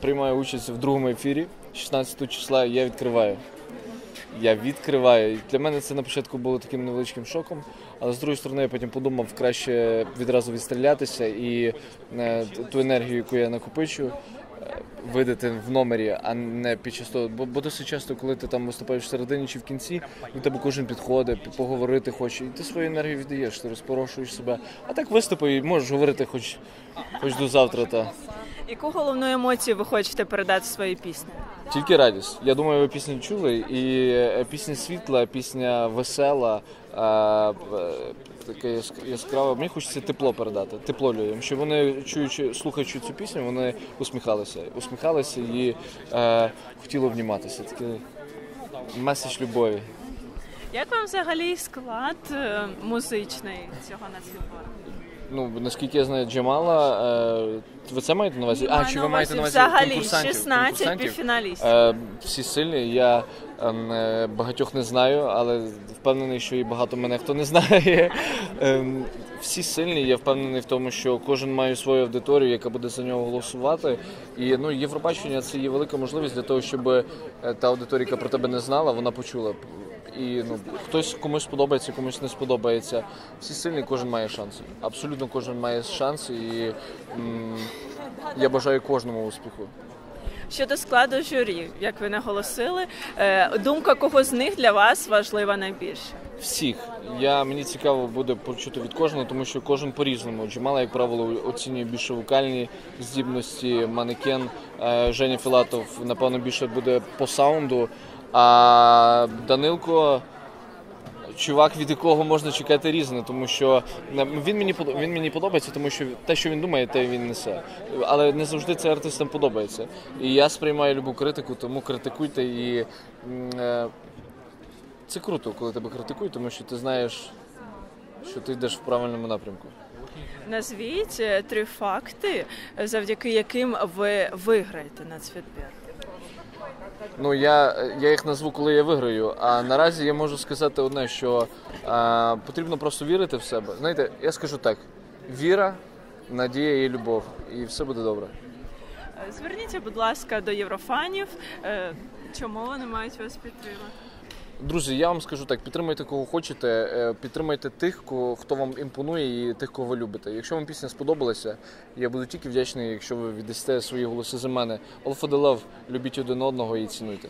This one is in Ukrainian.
приймаю участь в другому ефірі 16 числа. Я відкриваю. Я відкриваю. І Для мене це на початку було таким невеличким шоком, але з другої сторони я потім подумав, краще відразу відстрілятися і е, ту енергію, яку я накопичу, е, видати в номері, а не під час того. Бо, бо досить часто, коли ти там виступаєш в середині чи в кінці, до тебе кожен підходить, поговорити хоче, і ти свою енергію віддаєш, ти розпорошуєш себе. А так виступи і можеш говорити хоч, хоч до завтра. Та. Яку головну емоцію ви хочете передати своїй пісні? Тільки радість. Я думаю, ви пісню чули. І е, пісня світла, пісня весела, е, е, таке яскраве. Мені хочеться тепло передати, тепло людям. Щоб вони, чуючи, слухаючи цю пісню, вони усміхалися. Усміхалися і е, хотіли обніматися. Такий меседж любові. Як вам взагалі склад музичний цього нацвідбору? Ну, наскільки я знаю, Джамала, е, ви це маєте на увазі? А, чи ви маєте на увазі взагалі конкурсантів? 16 Конкурсантів? півфіналістів? Е, всі сильні. Я ем, е, багатьох не знаю, але впевнений, що і багато мене хто не знає. Ем, всі сильні. Я впевнений в тому, що кожен має свою аудиторію, яка буде за нього голосувати. І ну, Євробачення це є велика можливість для того, щоб е, та аудиторія, яка про тебе не знала, вона почула. І ну хтось комусь сподобається, комусь не сподобається. Всі сильні, кожен має шанс. Абсолютно кожен має шанс, і м, я бажаю кожному успіху. Щодо складу журі, як ви наголосили, е, думка кого з них для вас важлива найбільше? Всіх я мені цікаво буде почути від кожного, тому що кожен по-різному. Джамала, як правило, оцінює більше вокальні здібності, манекен. Е, Женя Філатов, напевно, більше буде по саунду. А Данилко. Чувак, від якого можна чекати різне, тому що е, він мені він мені подобається, тому що те, що він думає, те він несе. Але не завжди це артистам подобається. І я сприймаю любу критику, тому критикуйте і е, це круто, коли тебе критикують, тому що ти знаєш, що ти йдеш в правильному напрямку. Назвіть е, три факти, завдяки яким ви виграєте нацвідбір. Ну я, я їх назву, коли я виграю. А наразі я можу сказати одне, що а, потрібно просто вірити в себе. Знаєте, я скажу так: віра, надія і любов, і все буде добре. Е, Зверніться, будь ласка, до єврофанів. Е, Чому вони мають вас підтримати? Друзі, я вам скажу так: підтримайте кого хочете, е, підтримайте тих, хто вам імпонує, і тих, кого ви любите. Якщо вам пісня сподобалася, я буду тільки вдячний, якщо ви віддасте свої голоси за мене. All for the love, любіть один одного і цінуйте.